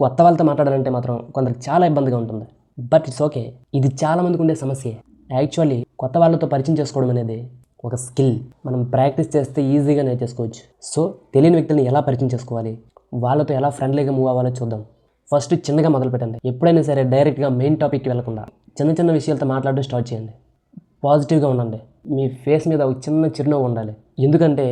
కొత్త వాళ్ళతో మాట్లాడాలంటే మాత్రం కొందరికి చాలా ఇబ్బందిగా ఉంటుంది. బట్ ఇట్స్ ఓకే ఇది చాలా మందికి ఉండే సమస్య. యాక్చువల్లీ కొత్త వాళ్ళతో పరిచయం చేసుకోవడం అనేది ఒక స్కిల్ మనం ప్రాక్టీస్ చేస్తే ఈజీగా నేర్చేసుకోవచ్చు. సో తెలియని వ్యక్తులను ఎలా పరిచయం చేసుకోవాలి? వాళ్ళతో ఎలా ఫ్రెండ్లీగా మూవ్ అవ్వాలో చూద్దాం. ఫస్ట్ చిన్నగా మొదలు పెట్టండి. ఎప్పుడైనా సరే డైరెక్ట్గా మెయిన్ టాపిక్కి వెళ్ళకుండా చిన్న చిన్న విషయాలతో మాట్లాడడం స్టార్ట్ చేయండి. పాజిటివ్గా ఉండండి. మీ ఫేస్ మీద ఒక చిన్న చిరునవ్వు ఉండాలి. ఎందుకంటే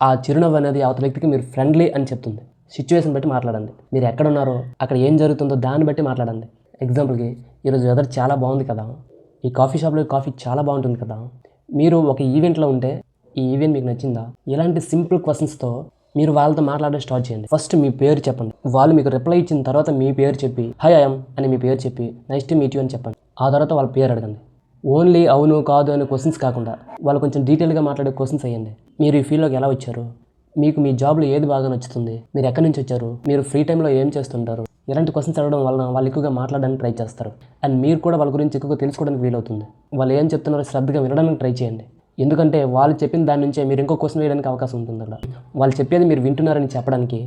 ఆ చిరునవ్వు అనేది అవతల వ్యక్తికి మీరు ఫ్రెండ్లీ అని చెప్తుంది. సిచ్యువేషన్ బట్టి మాట్లాడండి. మీరు ఎక్కడ ఉన్నారో అక్కడ ఏం జరుగుతుందో దాన్ని బట్టి మాట్లాడండి. ఎగ్జాంపుల్కి ఈరోజు వెదర్ చాలా బాగుంది కదా. ఈ కాఫీ షాప్లో కాఫీ చాలా బాగుంటుంది కదా. మీరు ఒక ఈవెంట్లో ఉంటే ఈ ఈవెంట్ మీకు నచ్చిందా? ఇలాంటి సింపుల్ క్వశ్చన్స్తో మీరు వాళ్ళతో మాట్లాడడం స్టార్ట్ చేయండి. ఫస్ట్ మీ పేరు చెప్పండి. వాళ్ళు మీకు రిప్లై ఇచ్చిన తర్వాత మీ పేరు చెప్పి హై ఐఎమ్ అని మీ పేరు చెప్పి నైస్ మీట్ యూ అని చెప్పండి. ఆ తర్వాత వాళ్ళ పేరు అడగండి. ఓన్లీ అవును కాదు అనే క్వశ్చన్స్ కాకుండా వాళ్ళు కొంచెం డీటెయిల్గా మాట్లాడే క్వశ్చన్స్ అయ్యండి. మీరు ఈ ఫీల్డ్లోకి ఎలా వచ్చారు? మీకు మీ జాబ్లో ఏది బాగా నచ్చుతుంది? మీరు ఎక్కడి నుంచి వచ్చారు? మీరు ఫ్రీ టైంలో ఏం చేస్తుంటారు? ఇలాంటి క్వశ్చన్స్ అడగడం వలన వాళ్ళు ఎక్కువగా మాట్లాడడానికి ట్రై చేస్తారు. అండ్ మీరు కూడా వాళ్ళ గురించి ఎక్కువగా తెలుసుకోవడానికి వీలవుతుంది. వాళ్ళు ఏం చెప్తున్నారో శ్రద్ధగా వినడానికి ట్రై చేయండి. ఎందుకంటే వాళ్ళు చెప్పిన దాని నుంచే మీరు ఇంకో క్వశ్చన్ వేయడానికి అవకాశం ఉంటుంది అక్కడ వాళ్ళు చెప్పేది మీరు వింటున్నారని చెప్పడానికి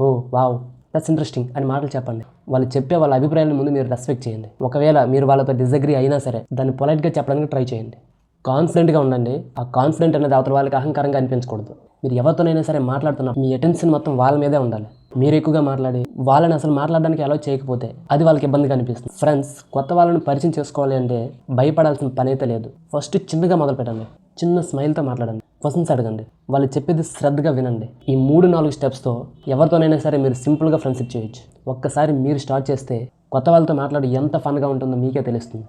ఓ వావ్ దట్స్ ఇంట్రెస్టింగ్ అని మాటలు చెప్పండి. వాళ్ళు చెప్పే వాళ్ళ అభిప్రాయాల ముందు మీరు రెస్పెక్ట్ చేయండి. ఒకవేళ మీరు వాళ్ళతో డిసగ్రీ అయినా సరే దాన్ని పొలైట్గా చెప్పడానికి ట్రై చేయండి. కాన్ఫిడెంట్గా ఉండండి. ఆ కాన్ఫిడెంట్ అనేది అవతల వాళ్ళకి అహంకారంగా అనిపించకూడదు. మీరు ఎవరితోనైనా సరే మాట్లాడుతున్నా మీ అటెన్షన్ మొత్తం వాళ్ళ మీదే ఉండాలి. మీరు ఎక్కువగా మాట్లాడి వాళ్ళని అసలు మాట్లాడడానికి అలౌ చేయకపోతే అది వాళ్ళకి ఇబ్బందిగా అనిపిస్తుంది. ఫ్రెండ్స్ కొత్త వాళ్ళని పరిచయం చేసుకోవాలి అంటే భయపడాల్సిన పని అయితే లేదు. ఫస్ట్ చిన్నగా మొదలు పెట్టండి. చిన్న స్మైల్తో మాట్లాడండి. క్వశ్చన్స్ అడగండి. వాళ్ళు చెప్పేది శ్రద్ధగా వినండి. ఈ మూడు నాలుగు స్టెప్స్తో ఎవరితోనైనా సరే మీరు సింపుల్గా ఫ్రెండ్షిప్ చేయొచ్చు. ఒక్కసారి మీరు స్టార్ట్ చేస్తే కొత్త వాళ్ళతో మాట్లాడి ఎంత ఫన్గా ఉంటుందో మీకే తెలుస్తుంది.